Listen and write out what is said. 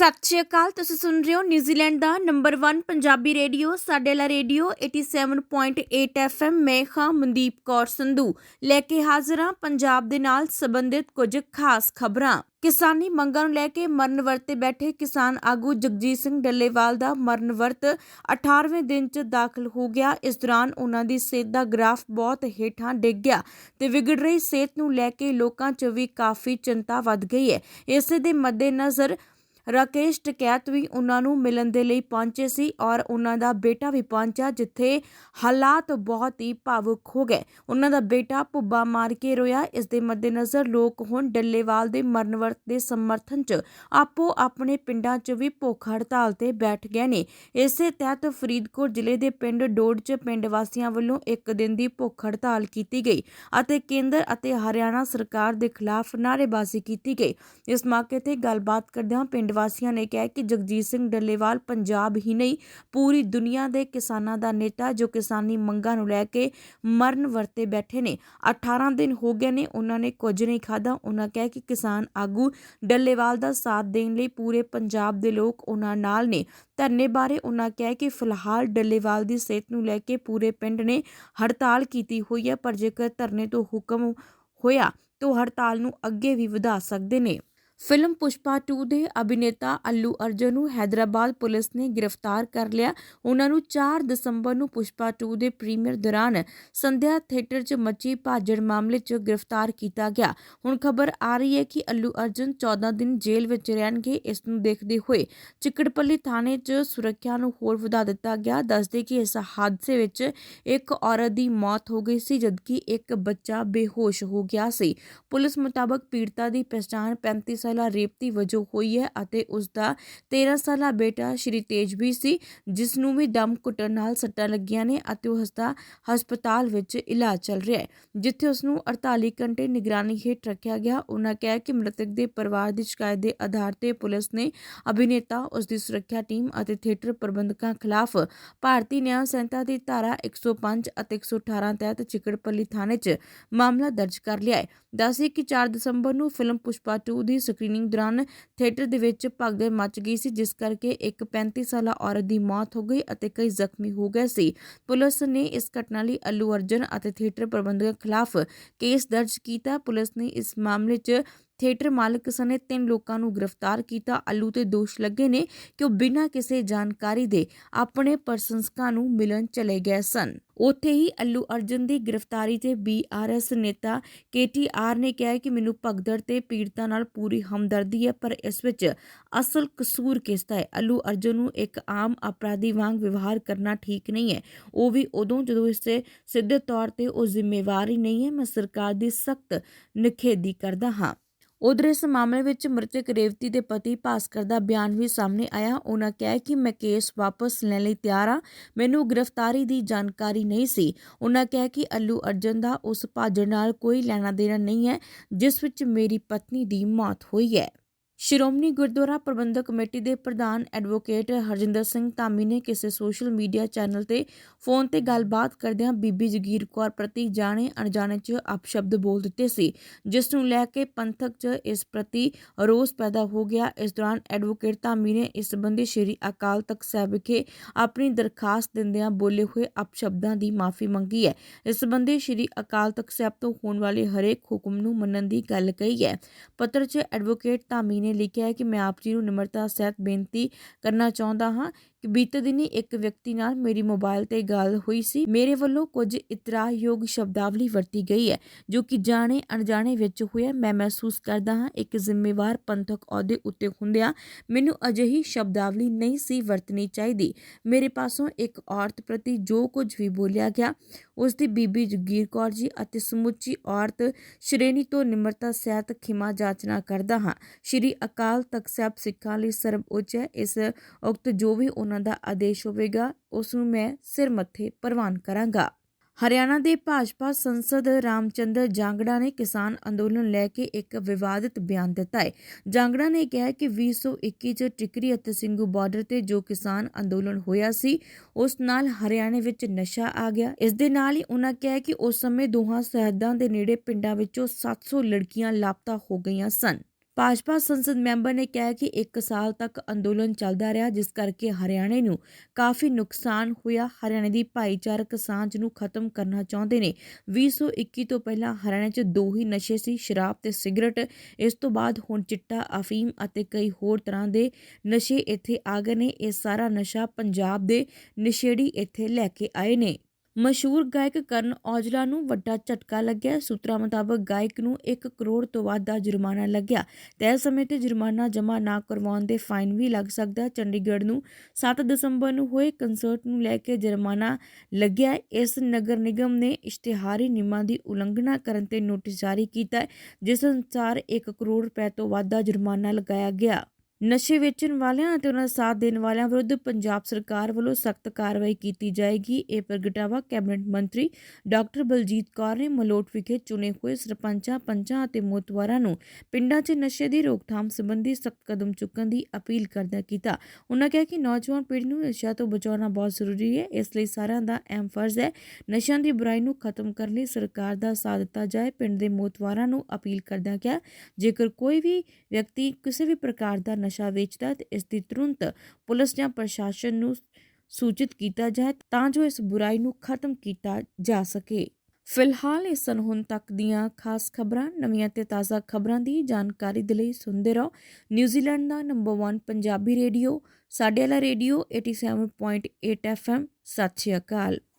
ਸਤਿ ਸ਼੍ਰੀ ਅਕਾਲ, ਤੁਸੀਂ ਸੁਣ ਰਹੇ ਹੋ ਨਿਊਜ਼ੀਲੈਂਡ ਦਾ ਨੰਬਰ 1 ਪੰਜਾਬੀ ਰੇਡੀਓ। ਸਾਡੇ ਲਾ ਰੇਡੀਓ 87.8 FM ਮੈਂ ਖਾਂ ਮਨਦੀਪ ਕੌਰ ਸੰਧੂ। ਲੈ ਕੇ ਹਾਜ਼ਰ ਹਾਂ ਪੰਜਾਬ ਦੇ ਨਾਲ ਸੰਬੰਧਿਤ ਕੁਝ ਖਾਸ ਖਬਰਾਂ। ਕਿਸਾਨੀ ਮੰਗਾਂ ਨੂੰ ਲੈ ਕੇ ਮਰਨ ਵਰਤ ਬੈਠੇ ਕਿਸਾਨ ਆਗੂ ਜਗਜੀਤ ਸਿੰਘ ਡੱਲੇਵਾਲ ਦਾ ਮਰਨ ਵਰਤ 18ਵੇਂ ਦਿਨ 'ਚ ਦਾਖਲ ਹੋ ਗਿਆ। ਇਸ ਦੌਰਾਨ ਉਹਨਾਂ ਦੀ ਸਿਹਤ ਦਾ ਗ੍ਰਾਫ ਬਹੁਤ ਹੇਠਾਂ ਡਿੱਗ ਗਿਆ ਤੇ ਵਿਗੜ ਰਹੀ ਸਿਹਤ ਨੂੰ ਲੈ ਕੇ ਲੋਕਾਂ 'ਚ ਵੀ ਕਾਫੀ ਚਿੰਤਾ ਵੱਧ ਗਈ ਹੈ। ਇਸੇ ਦੇ ਮੱਦੇਨਜ਼ਰ ਰਾਕੇਸ਼ ਟਕੈਤ ਵੀ ਉਹਨਾਂ ਨੂੰ ਮਿਲਣ ਦੇ ਲਈ ਪਹੁੰਚੇ ਸੀ ਔਰ ਉਹਨਾਂ ਦਾ ਬੇਟਾ ਵੀ ਪਹੁੰਚਿਆ, ਜਿੱਥੇ ਹਾਲਾਤ ਬਹੁਤ ਹੀ ਭਾਵੁਕ ਹੋ ਗਏ। ਉਹਨਾਂ ਦਾ ਬੇਟਾ ਭੁੱਬਾ ਮਾਰ ਕੇ ਰੋਇਆ। ਇਸ ਦੇ ਮੱਦੇਨਜ਼ਰ ਲੋਕ ਹੁਣ ਡੱਲੇਵਾਲ ਦੇ ਮਰਨ ਦੇ ਸਮਰਥਨ 'ਚ ਆਪੋ ਆਪਣੇ ਪਿੰਡਾਂ 'ਚ ਵੀ ਭੁੱਖ ਹੜਤਾਲ ਤੇ ਬੈਠ ਗਏ ਨੇ। ਇਸੇ ਤਹਿਤ ਫਰੀਦਕੋਟ ਜ਼ਿਲ੍ਹੇ ਦੇ ਪਿੰਡ ਡੋਡ 'ਚ ਪਿੰਡ ਵਾਸੀਆਂ ਵੱਲੋਂ ਇੱਕ ਦਿਨ ਦੀ ਭੁੱਖ ਹੜਤਾਲ ਕੀਤੀ ਗਈ ਅਤੇ ਕੇਂਦਰ ਅਤੇ ਹਰਿਆਣਾ ਸਰਕਾਰ ਦੇ ਖਿਲਾਫ ਨਾਅਰੇਬਾਜ਼ੀ ਕੀਤੀ ਗਈ। ਇਸ ਮੌਕੇ ਤੇ ਗੱਲਬਾਤ ਕਰਦਿਆਂ ਪਿੰਡ ਵਾਸੀਆਂ ਨੇ ਕਿਹਾ ਕਿ ਜਗਜੀਤ ਸਿੰਘ ਡੱਲੇਵਾਲ ਪੰਜਾਬ ਹੀ ਨਹੀਂ, ਪੂਰੀ ਦੁਨੀਆ ਦੇ ਕਿਸਾਨਾਂ ਦਾ ਨੇਤਾ ਜੋ ਕਿਸਾਨੀ ਮੰਗਾਂ ਨੂੰ ਲੈ ਕੇ ਮਰਨ ਵਰਤੇ ਬੈਠੇ ਨੇ। 18 ਦਿਨ ਹੋ ਗਏ ਨੇ, ਉਹਨਾਂ ਨੇ ਕੁਝ ਨਹੀਂ ਖਾਦਾ ਉਹਨਾਂ ਕਿਹਾ ਕਿ ਕਿਸਾਨ ਆਗੂ ਡੱਲੇਵਾਲ ਦਾ ਸਾਥ ਦੇਣ ਲਈ ਪੂਰੇ ਪੰਜਾਬ ਦੇ ਲੋਕ ਉਹਨਾਂ ਨਾਲ ਨੇ। ਧਰਨੇ ਬਾਰੇ ਉਹਨਾਂ ਕਿਹਾ ਕਿ ਫਿਲਹਾਲ ਡੱਲੇਵਾਲ ਦੀ ਸਿਹਤ ਨੂੰ ਲੈ ਕੇ ਪੂਰੇ ਪਿੰਡ ਨੇ ਹੜਤਾਲ ਕੀਤੀ ਹੋਈ ਹੈ, ਪਰ ਜੇਕਰ ਧਰਨੇ ਤੋਂ ਹੁਕਮ ਹੋਇਆ, ਤਾਂ ਹੜਤਾਲ ਨੂੰ ਅੱਗੇ ਵੀ ਵਧਾ ਸਕਦੇ ਨੇ। ਫਿਲਮ ਪੁਸ਼ਪਾ 2 ਦੇ ਅਭਿਨੇਤਾ ਅੱਲੂ ਅਰਜਨ ਨੂੰ ਹైదరాబాద్ ਪੁਲਿਸ ਨੇ ਗ੍ਰਿਫਤਾਰ ਕਰ ਲਿਆ। ਉਹਨਾਂ ਨੂੰ 4 ਦਸੰਬਰ ਨੂੰ ਪੁਸ਼ਪਾ 2 ਦੇ ਪ੍ਰੀਮੀਅਰ ਦੌਰਾਨ ਸੰਧਿਆ ਥੀਏਟਰ 'ਚ ਮੱਚੀ ਭਾਜੜ ਮਾਮਲੇ 'ਚ ਗ੍ਰਿਫਤਾਰ ਕੀਤਾ ਗਿਆ। ਹੁਣ ਖਬਰ ਆ ਰਹੀ ਹੈ ਕਿ ਅੱਲੂ ਅਰਜਨ 14 ਦਿਨ ਜੇਲ੍ਹ ਵਿੱਚ ਰਹਿਣਗੇ, ਇਸ ਨੂੰ ਦੇਖਦੇ ਹੋਏ ਚਿਕੜਪੱਲੀ ਥਾਣੇ 'ਚ ਸੁਰੱਖਿਆ ਨੂੰ ਹੋਰ ਵਧਾ ਦਿੱਤਾ ਗਿਆ। ਦੱਸਦੇ ਕਿ ਇਸ ਹਾਦਸੇ ਵਿੱਚ ਇੱਕ ਔਰਤ ਦੀ ਮੌਤ ਹੋ ਗਈ ਸੀ, ਜਦਕਿ ਇੱਕ ਬੱਚਾ ਬੇਹੋਸ਼ ਹੋ ਗਿਆ ਸੀ। ਪੁਲਿਸ ਮੁਤਾਬਕ ਪੀੜਤਾ ਦੀ ਪਛਾਣ 35 ਸਾਲਾ ਰੇਪਤੀ ਵਜੋਂ ਹੋਈ ਹੈ ਅਤੇ ਉਸ ਦਾ 13 ਸਾਲਾ ਬੇਟਾ ਸ਼੍ਰੀ ਤੇਜ ਸੀ ਜਿਸ ਨੂੰ ਵੀ ਦਮ ਘੁੱਟਣ ਨਾਲ ਸੱਟਾਂ ਲੱਗੀਆਂ ਨੇ ਅਤੇ ਉਸ ਦਾ ਹਸਪਤਾਲ ਵਿੱਚ ਇਲਾਜ ਚੱਲ ਰਿਹਾ ਹੈ, ਜਿੱਥੇ ਉਸ ਨੂੰ 48 ਘੰਟੇ ਨਿਗਰਾਨੀ ਹੇਠ ਰੱਖਿਆ ਗਿਆ। ਉਹਨਾਂ ਕਿਹਾ ਕਿ ਮ੍ਰਿਤਕ ਦੇ ਪਰਿਵਾਰ ਦੀ ਸ਼ਿਕਾਇਤ ਦੇ ਆਧਾਰ ਤੇ ਪੁਲਿਸ ਨੇ ਅਭਿਨੇਤਾ ਉਸ ਦੀ ਸੁਰੱਖਿਆ ਟੀਮ ਅਤੇ ਥੀਏਟਰ ਪ੍ਰਬੰਧਕਾਂ ਖਿਲਾਫ ਭਾਰਤੀ ਨਿਆਂ ਸੰਹਿਤਾ ਦੀ ਧਾਰਾ 105 ਅਤੇ 118 ਤਹਿਤ ਚਿਕੜਪੱਲੀ ਥਾਣੇ 'ਚ ਮਾਮਲਾ ਦਰਜ ਕਰ ਲਿਆ ਹੈ। ਦੱਸੇ ਕਿ 4 ਦਸੰਬਰ ਨੂੰ ਫਿਲਮ ਪੁਸ਼ਪਾ 2 ਦੀ ਸਕਰੀਨਿੰਗ ਦੌਰਾਨ ਥੀਏਟਰ ਦੇ ਵਿੱਚ ਭਗਦੜ ਮਚ ਗਈ ਸੀ, ਜਿਸ ਕਰਕੇ ਇੱਕ 35 ਸਾਲਾ ਔਰਤ ਦੀ ਮੌਤ ਹੋ ਗਈ ਅਤੇ ਕਈ ਜ਼ਖਮੀ ਹੋ ਗਏ ਸੀ। ਪੁਲਿਸ ਨੇ ਇਸ ਘਟਨਾ ਲਈ ਅਲੂ ਅਰਜਨ ਅਤੇ ਥੀਏਟਰ ਪ੍ਰਬੰਧਕਾਂ ਖਿਲਾਫ ਕੇਸ ਦਰਜ ਕੀਤਾ। ਪੁਲਿਸ ਨੇ ਇਸ ਮਾਮਲੇ 'ਚ ਥੀਏਟਰ ਮਾਲਕ ਸਣੇ ਤਿੰਨ ਲੋਕਾਂ ਨੂੰ ਗ੍ਰਿਫਤਾਰ ਕੀਤਾ। ਅੱਲੂ ਤੇ ਦੋਸ਼ ਲੱਗੇ ਨੇ ਕਿ ਉਹ ਬਿਨਾਂ ਕਿਸੇ ਜਾਣਕਾਰੀ ਦੇ ਆਪਣੇ ਪ੍ਰਸ਼ੰਸਕਾਂ ਨੂੰ ਮਿਲਣ ਚਲੇ ਗਏ ਸਨ। ਉੱਥੇ ਹੀ ਅੱਲੂ ਅਰਜਨ ਦੀ ਗ੍ਰਿਫਤਾਰੀ ਤੇ ਬੀਆਰਐਸ ਨੇਤਾ ਕੇਟੀਆਰ ਨੇ ਕਿਹਾ ਕਿ ਮੈਨੂੰ ਭਗਦੜ ਤੇ ਪੀੜਤਾਂ ਨਾਲ ਪੂਰੀ ਹਮਦਰਦੀ ਹੈ, ਪਰ ਇਸ ਵਿੱਚ ਅਸਲ ਕਸੂਰ ਕਿਸ ਦਾ ਹੈ? ਅੱਲੂ ਅਰਜਨ ਨੂੰ ਇੱਕ ਆਮ ਅਪਰਾਧੀ ਵਾਂਗ ਵਿਵਹਾਰ ਕਰਨਾ ਠੀਕ ਨਹੀਂ ਹੈ। ਉਹ ਵੀ ਉਦੋਂ ਜਦੋਂ ਇਸੇ ਸਿੱਧੇ ਤੌਰ ਤੇ ਉਹ ਜ਼ਿੰਮੇਵਾਰੀ ਨਹੀਂ ਹੈ, ਮੈਂ ਸਰਕਾਰ ਦੀ ਸਖਤ ਨਿਖੇਧੀ ਕਰਦਾ ਹਾਂ। ਉਧਰ ਇਸ ਮਾਮਲੇ ਵਿੱਚ ਮ੍ਰਿਤਕ ਰੇਵਤੀ ਦੇ ਪਤੀ ਭਾਸਕਰ ਦਾ ਬਿਆਨ ਵੀ ਸਾਹਮਣੇ ਆਇਆ। ਉਹਨਾਂ ਕਿਹਾ ਕਿ ਮੈਂ ਕੇਸ ਵਾਪਸ ਲੈਣ ਲਈ ਤਿਆਰ ਹਾਂ। ਮੈਨੂੰ ਗ੍ਰਿਫਤਾਰੀ ਦੀ ਜਾਣਕਾਰੀ ਨਹੀਂ ਸੀ। ਉਹਨਾਂ ਕਿਹਾ ਕਿ ਅੱਲੂ ਅਰਜਨ ਦਾ ਉਸ ਭਾਜੜ ਨਾਲ ਕੋਈ ਲੈਣਾ ਦੇਣਾ ਨਹੀਂ ਹੈ, ਜਿਸ ਵਿੱਚ ਮੇਰੀ ਪਤਨੀ ਦੀ ਮੌਤ ਹੋਈ ਹੈ। ਸ਼੍ਰੋਮਣੀ ਗੁਰਦੁਆਰਾ ਪ੍ਰਬੰਧਕ ਕਮੇਟੀ ਦੇ ਪ੍ਰਧਾਨ ਐਡਵੋਕੇਟ ਹਰਜਿੰਦਰ ਸਿੰਘ ਧਾਮੀ ਨੇ ਕਿਸੇ ਸੋਸ਼ਲ ਮੀਡੀਆ ਚੈਨਲ ਤੇ ਫੋਨ ਤੇ ਗੱਲਬਾਤ ਕਰਦਿਆਂ ਬੀਬੀ ਜਗੀਰ ਕੌਰ ਪ੍ਰਤੀ ਜਾਣੇ ਅਣਜਾਣੇ 'ਚ ਅਪਸ਼ਬਦ ਬੋਲ ਦਿੱਤੇ ਸੀ, ਜਿਸ ਨੂੰ ਲੈ ਕੇ ਪੰਥਕ 'ਚ ਇਸ ਪ੍ਰਤੀ ਰੋਸ ਪੈਦਾ ਹੋ ਗਿਆ। ਇਸ ਦੌਰਾਨ ਐਡਵੋਕੇਟ ਧਾਮੀ ਨੇ ਇਸ ਸੰਬੰਧੀ ਸ਼੍ਰੀ ਅਕਾਲ ਤਖਤ ਸਾਹਿਬ ਵਿਖੇ ਆਪਣੀ ਦਰਖਾਸਤ ਦਿੰਦਿਆਂ ਬੋਲੇ ਹੋਏ ਅਪਸ਼ਬਦਾਂ ਦੀ ਮਾਫੀ ਮੰਗੀ ਹੈ। ਇਸ ਸੰਬੰਧੀ ਸ਼੍ਰੀ ਅਕਾਲ ਤਖਤ ਸਾਹਿਬ ਤੋਂ ਹੋਣ ਵਾਲੇ ਹਰੇਕ ਹੁਕਮ ਨੂੰ ਮੰਨਣ ਦੀ ਗੱਲ ਕਹੀ ਹੈ। ਪੱਤਰ 'ਚ ਐਡਵੋਕੇਟ ਧਾਮੀ ਨੇ ਲਿਖਿਆ ਹੈ ਕਿ ਮੈਂ ਆਪ ਜੀ ਨੂੰ ਨਿਮਰਤਾ ਸਹਿਤ ਬੇਨਤੀ ਕਰਨਾ ਚਾਹੁੰਦਾ ਹਾਂ। ਕਿ ਬੀਤੇ ਦਿਨੀ ਇੱਕ ਵਿਅਕਤੀ ਨਾਲ ਮੇਰੀ ਮੋਬਾਈਲ ਤੇ ਗੱਲ ਹੋਈ ਸੀ। ਮੇਰੇ ਵੱਲੋਂ ਕੁਝ ਇਤਰਾਯੋਗ ਸ਼ਬਦਾਵਲੀ ਵਰਤੀ ਗਈ ਹੈ, ਜੋ ਕਿ ਜਾਣੇ ਅਣਜਾਣੇ ਵਿੱਚ ਹੋਇਆ ਮੈਂ ਮਹਿਸੂਸ ਕਰਦਾ ਹਾਂ, ਇੱਕ ਜ਼ਿੰਮੇਵਾਰ ਪੰਥਕ ਅਹੁਦੇ ਉੱਤੇ ਹੁੰਦਿਆਂ ਮੈਨੂੰ ਅਜਿਹੀ ਸ਼ਬਦਾਵਲੀ ਨਹੀਂ ਸੀ ਵਰਤਣੀ ਚਾਹੀਦੀ। ਮੇਰੇ ਪਾਸੋਂ ਇੱਕ ਔਰਤ ਪ੍ਰਤੀ ਜੋ ਕੁਝ ਵੀ ਬੋਲਿਆ ਗਿਆ ਉਸ ਦੀ ਬੀਬੀ ਜਗੀਰ ਕੌਰ ਜੀ ਅਤੇ ਸਮੁੱਚੀ ਔਰਤ ਸ਼੍ਰੇਣੀ ਤੋਂ ਨਿਮਰਤਾ ਸਹਿਤ ਖਿਮਾ ਜਾਚਨਾ ਕਰਦਾ ਹਾਂ। ਸ਼੍ਰੀ ਅਕਾਲ ਤਖਤ ਸਾਹਿਬ ਸਿੱਖਾਂ ਲਈ ਸਰਵਉੱਚ ਹੈ। ਇਸ ਉਕਤ ਜੋ ਵੀ ਉਹਨਾਂ ਦਾ ਆਦੇਸ਼ ਹੋਵੇਗਾ ਉਸ ਨੂੰ ਮੈਂ ਸਿਰ ਮੱਥੇ ਪ੍ਰਵਾਨ ਕਰਾਂਗਾ। ਹਰਿਆਣਾ ਦੇ ਭਾਜਪਾ ਸੰਸਦ ਰਾਮਚੰਦਰ ਜਾਂਗੜਾ ਨੇ ਕਿਸਾਨ ਅੰਦੋਲਨ ਲੈ ਕੇ ਇੱਕ ਵਿਵਾਦਿਤ ਬਿਆਨ ਦਿੱਤਾ ਹੈ। ਜਾਂਗੜਾ ਨੇ ਕਿਹਾ ਕਿ 2021 ਚ ਟਿਕਰੀ ਅਤੇ ਸਿੰਘੂ ਬਾਰਡਰ ਤੇ ਜੋ ਕਿਸਾਨ ਅੰਦੋਲਨ ਹੋਇਆ ਸੀ, ਉਸ ਨਾਲ ਹਰਿਆਣੇ ਵਿੱਚ ਨਸ਼ਾ ਆ ਗਿਆ। ਇਸ ਦੇ ਨਾਲ ਹੀ ਉਹਨਾਂ ਕਿਹਾ ਕਿ ਉਸ ਸਮੇਂ ਦੋਹਾਂ ਸਰਹੱਦਾਂ ਦੇ ਨੇੜੇ ਪਿੰਡਾਂ ਵਿੱਚੋਂ 700 ਲੜਕੀਆਂ ਲਾਪਤਾ ਹੋ ਗਈਆਂ ਸਨ। ਭਾਜਪਾ ਸੰਸਦ ਮੈਂਬਰ ਨੇ ਕਿਹਾ ਕਿ 1 ਸਾਲ ਤੱਕ ਅੰਦੋਲਨ ਚੱਲਦਾ ਰਿਹਾ, ਜਿਸ ਕਰਕੇ ਹਰਿਆਣੇ ਨੂੰ ਕਾਫੀ ਨੁਕਸਾਨ ਹੋਇਆ। ਹਰਿਆਣੇ ਦੀ ਭਾਈਚਾਰਕ ਸਾਂਝ ਨੂੰ ਖਤਮ ਕਰਨਾ ਚਾਹੁੰਦੇ ਨੇ। 2021 ਤੋਂ ਪਹਿਲਾਂ ਹਰਿਆਣੇ 'ਚ ਦੋ ਹੀ ਨਸ਼ੇ ਸੀ, ਸ਼ਰਾਬ ਤੇ ਸਿਗਰਟ। ਇਸ ਤੋਂ ਬਾਅਦ ਹੁਣ ਚਿੱਟਾ, ਅਫੀਮ ਅਤੇ ਕਈ ਹੋਰ ਤਰ੍ਹਾਂ ਦੇ ਨਸ਼ੇ ਇੱਥੇ ਆ ਗਏ ਨੇ। ਇਹ ਸਾਰਾ ਨਸ਼ਾ ਪੰਜਾਬ ਦੇ ਨਸ਼ੇੜੀ ਇੱਥੇ ਲੈ ਕੇ ਆਏ ਨੇ। ਮਸ਼ਹੂਰ ਗਾਇਕ ਕਰਨ ਔਜਲਾ ਨੂੰ ਵੱਡਾ ਝਟਕਾ ਲੱਗਿਆ। ਸੂਤਰਾਂ ਮੁਤਾਬਕ ਗਾਇਕ ਨੂੰ 1 ਕਰੋੜ ਤੋਂ ਵੱਧ ਦਾ ਜੁਰਮਾਨਾ ਲੱਗਿਆ। ਤੈਅ ਸਮੇਂ ਤੇ ਜੁਰਮਾਨਾ ਜਮ੍ਹਾਂ ਨਾ ਕਰਵਾਉਣ ਦੇ ਫਾਈਨ ਵੀ ਲੱਗ ਸਕਦਾ। ਹੈ। ਚੰਡੀਗੜ੍ਹ ਨੂੰ 7 ਦਸੰਬਰ ਨੂੰ ਹੋਏ ਕੰਸਰਟ ਨੂੰ ਲੈ ਕੇ ਜੁਰਮਾਨਾ ਲੱਗਿਆ। ਇਸ ਨਗਰ ਨਿਗਮ ਨੇ ਇਸ਼ਤਿਹਾਰੀ ਨਿਯਮਾਂ ਦੀ ਉਲੰਘਣਾ ਕਰਨ ਤੇ ਨੋਟਿਸ ਜਾਰੀ ਕੀਤਾ, ਜਿਸ ਅਨੁਸਾਰ 1 ਕਰੋੜ ਰੁਪਏ ਤੋਂ ਵੱਧ ਦਾ ਜੁਰਮਾਨਾ ਲਗਾਇਆ ਗਿਆ। ਨਸ਼ੇ ਵੇਚਣ ਵਾਲਿਆਂ ਅਤੇ ਉਹਨਾਂ ਦਾ ਸਾਥ ਦੇਣ ਵਾਲਿਆਂ ਵਿਰੁੱਧ ਪੰਜਾਬ ਸਰਕਾਰ ਵੱਲੋਂ ਸਖਤ ਕਾਰਵਾਈ ਕੀਤੀ ਜਾਏਗੀ। ਇਹ ਪ੍ਰਗਟਾਵਾ ਕੈਬਨਿਟ ਮੰਤਰੀ ਡਾਕਟਰ ਬਲਜੀਤ ਕੌਰ ਨੇ ਮਲੋਟ ਵਿਖੇ ਚੁਣੇ ਹੋਏ ਸਰਪੰਚਾਂ, ਪੰਚਾਂ ਅਤੇ ਮੋਤਵਾਰਾਂ ਨੂੰ ਪਿੰਡਾਂ 'ਚ ਨਸ਼ੇ ਦੀ ਰੋਕਥਾਮ ਸੰਬੰਧੀ ਸਖਤ ਕਦਮ ਚੁੱਕਣ ਦੀ ਅਪੀਲ ਕਰਦਿਆਂ ਕੀਤਾ। ਉਹਨਾਂ ਕਿਹਾ ਕਿ ਨੌਜਵਾਨ ਪੀੜ੍ਹੀ ਨੂੰ ਨਸ਼ਿਆਂ ਤੋਂ ਬਚਾਉਣਾ ਬਹੁਤ ਜ਼ਰੂਰੀ ਹੈ। ਇਸ ਲਈ ਸਾਰਿਆਂ ਦਾ ਅਹਿਮ ਫਰਜ਼ ਹੈ ਨਸ਼ਿਆਂ ਦੀ ਬੁਰਾਈ ਨੂੰ ਖਤਮ ਕਰਨ ਲਈ ਸਰਕਾਰ ਦਾ ਸਾਥ ਦਿੱਤਾ ਜਾਏ। ਪਿੰਡ ਦੇ ਮੋਤਵਾਰਾਂ ਨੂੰ ਅਪੀਲ ਕਰਦਿਆਂ ਕਿਹਾ, ਜੇਕਰ ਕੋਈ ਵੀ ਵਿਅਕਤੀ ਕਿਸੇ ਵੀ ਪ੍ਰਕਾਰ ਦਾ ਨਸ਼ਾ ਵੇਚਦਾ ਤੇ ਇਸ ਦੀ ਤੁਰੰਤ ਪੁਲਿਸ ਜਾਂ ਪ੍ਰਸ਼ਾਸਨ ਨੂੰ ਸੂਚਿਤ ਕੀਤਾ ਜਾਏ ਤਾਂ ਜੋ ਇਸ ਬੁਰਾਈ ਨੂੰ ਖਤਮ ਕੀਤਾ ਜਾ ਸਕੇ। ਫਿਲਹਾਲ ਇਸ ਸਨ ਹੁਣ ਤੱਕ ਦੀਆਂ ਖਾਸ ਖਬਰਾਂ। ਨਵੀਆਂ ਤੇ ਤਾਜ਼ਾ ਖਬਰਾਂ ਦੀ ਜਾਣਕਾਰੀ ਦੇ ਲਈ ਸੁਣਦੇ ਰਹੋ। ਨਿਊਜ਼ੀਲੈਂਡ ਦਾ ਨੰਬਰ 1 ਪੰਜਾਬੀ ਰੇਡੀਓ, ਸਾਡੇ ਵਾਲਾ ਰੇਡੀਓ 87.8 FM ਸਤਿ ਸ਼੍ਰੀ ਅਕਾਲ।